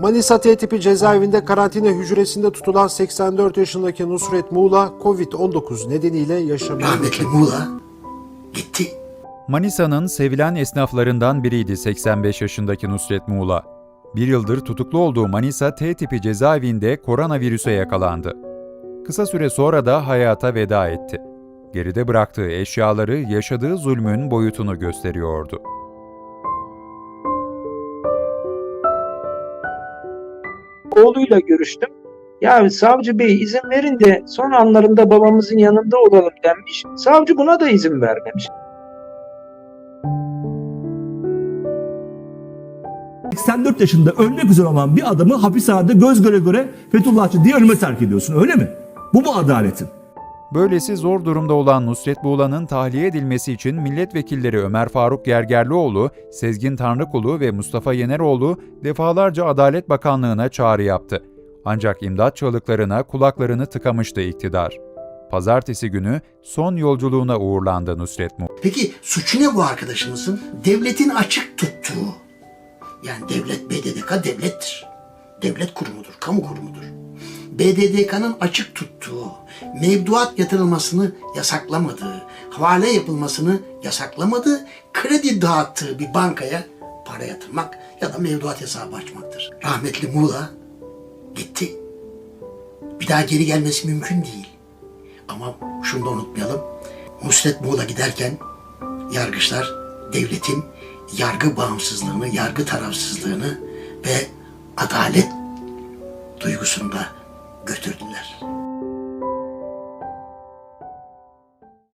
Manisa T tipi cezaevinde karantina hücresinde tutulan 84 yaşındaki Nusret Muğla, Covid-19 nedeniyle yaşamını Rahmetli Muğla gitti. Manisa'nın sevilen esnaflarından biriydi 85 yaşındaki Nusret Muğla. Bir yıldır tutuklu olduğu Manisa T tipi cezaevinde koronavirüse yakalandı. Kısa süre sonra da hayata veda etti. Geride bıraktığı eşyaları yaşadığı zulmün boyutunu gösteriyordu. Oğluyla görüştüm. Ya savcı bey izin verin de son anlarında babamızın yanında olalım denmiş. Savcı buna da izin vermemiş. 84 yaşında ölmek üzere olan bir adamı hapishanede göz göre göre Fethullahçı diye ölüme terk ediyorsun öyle mi? Bu mu adaletin? Böylesi zor durumda olan Nusret Buğla'nın tahliye edilmesi için milletvekilleri Ömer Faruk Gergerlioğlu, Sezgin Tanrıkulu ve Mustafa Yeneroğlu defalarca Adalet Bakanlığı'na çağrı yaptı. Ancak imdat çığlıklarına kulaklarını tıkamıştı iktidar. Pazartesi günü son yolculuğuna uğurlandı Nusret Muğla. Peki suçu ne bu arkadaşımızın? Devletin açık tuttuğu. Yani devlet BDDK devlettir. Devlet kurumudur, kamu kurumudur. BDDK'nın açık tuttuğu, mevduat yatırılmasını yasaklamadığı, havale yapılmasını yasaklamadığı, kredi dağıttığı bir bankaya para yatırmak ya da mevduat hesabı açmaktır. Rahmetli Muğla gitti. Bir daha geri gelmesi mümkün değil. Ama şunu da unutmayalım. Nusret Muğla giderken yargıçlar devletin yargı bağımsızlığını, yargı tarafsızlığını ve adalet duygusunu da götürdüler.